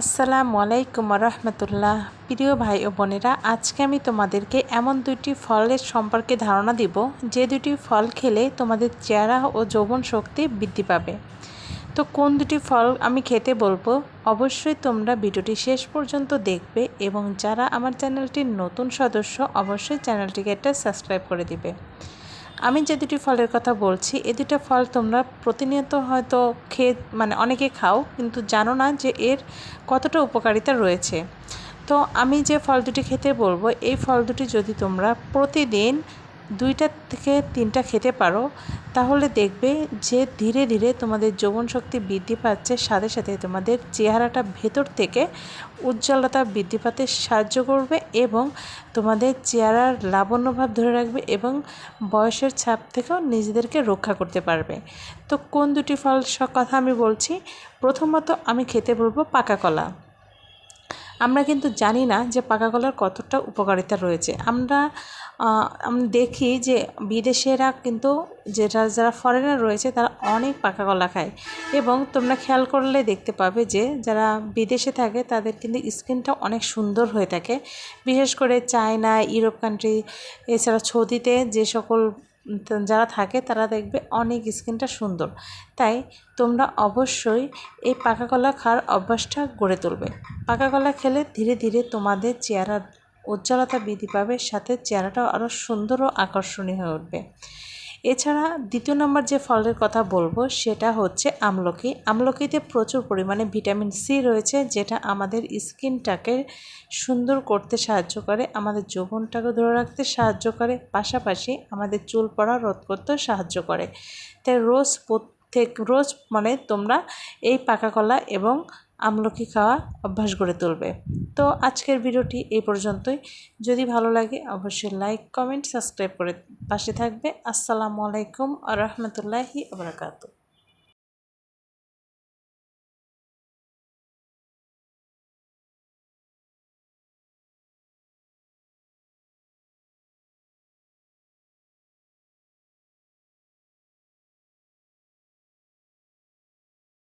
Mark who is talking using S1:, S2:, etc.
S1: আসসালামু আলাইকুম রহমতুল্লাহ প্রিয় ভাই ও বোনেরা, আজকে আমি তোমাদেরকে এমন দুটি ফলের সম্পর্কে ধারণা দিব, যে দুটি ফল খেলে তোমাদের চেহারা ও যৌবন শক্তি বৃদ্ধি পাবে। তো কোন দুটি ফল আমি খেতে বলব, অবশ্যই তোমরা ভিডিওটি শেষ পর্যন্ত দেখবে এবং যারা আমার চ্যানেলটির নতুন সদস্য, অবশ্যই চ্যানেলটিকে একটা সাবস্ক্রাইব করে দিবে। আমি যে দুটি ফলের কথা বলছি, এ দুটো ফল তোমরা প্রতিনিয়ত হয়তো খেয়ে মানে অনেকে খাও, কিন্তু জানো না যে এর কতটা উপকারিতা রয়েছে। তো আমি যে ফল দুটি খেতে বলব, এই ফল দুটি যদি তোমরা প্রতিদিন দুইটা থেকে তিনটা খেতে পারো, তাহলে দেখবে যে ধীরে ধীরে তোমাদের যৌবন শক্তি বৃদ্ধি পাচ্ছে, সাথে সাথে তোমাদের চেহারাটা ভেতর থেকে উজ্জ্বলতা বৃদ্ধি পাতে সাহায্য করবে এবং তোমাদের চেহারার লাবণ্যভাব ধরে রাখবে এবং বয়সের ছাপ থেকেও নিজেদেরকে রক্ষা করতে পারবে। তো কোন দুটি ফল কথা আমি বলছি? প্রথমত আমি খেতে বলব পাকা কলা। আমরা কিন্তু জানি না যে পাকা কলার কতটা উপকারিতা রয়েছে। আমরা আমরা দেখি যে বিদেশেরা কিন্তু যেটা, যারা ফরেনার রয়েছে, তারা অনেক পাকা কলা খায়। এবং তোমরা খেয়াল করলে দেখতে পাবে যে, যারা বিদেশে থাকে, তাদের কিন্তু স্কিনটা অনেক সুন্দর হয়ে থাকে। বিশেষ করে চায়না, ইউরোপ কান্ট্রি এছাড়া সৌদিতে যে সকল যারা থাকে তারা দেখবে অনেক স্কিনটা সুন্দর। তাই তোমরা অবশ্যই এই পাকা কলা খাওয়ার অভ্যাসটা গড়ে তুলবে। পাকা কলা খেলে ধীরে ধীরে তোমাদের চেহারার উজ্জ্বলতা বৃদ্ধি পাবে, সাথে চেহারাটাও আরও সুন্দর ও আকর্ষণীয় হয়ে উঠবে। এছাড়া দ্বিতীয় নম্বর যে ফলের কথা বলব, সেটা হচ্ছে আমলকি। আমলকিতে প্রচুর পরিমাণে ভিটামিন সি রয়েছে, যেটা আমাদের স্কিনটাকে সুন্দর করতে সাহায্য করে, আমাদের যৌবনটাকে ধরে রাখতে সাহায্য করে, পাশাপাশি আমাদের চুল পড়া রোধ করতেও সাহায্য করে। তাই রোজ প্রত্যেক, রোজ মানে তোমরা এই পাকা কলা এবং আমলকি খাওয়া অভ্যাস গড়ে তুলবে। তো আজকের ভিডিওটি এই পর্যন্তই। যদি ভালো লাগে, অবশ্যই লাইক, কমেন্ট, সাবস্ক্রাইব করে পাশে থাকবে। আসসালামু আলাইকুম আ রহমতুল্লাহি আবরাকাতু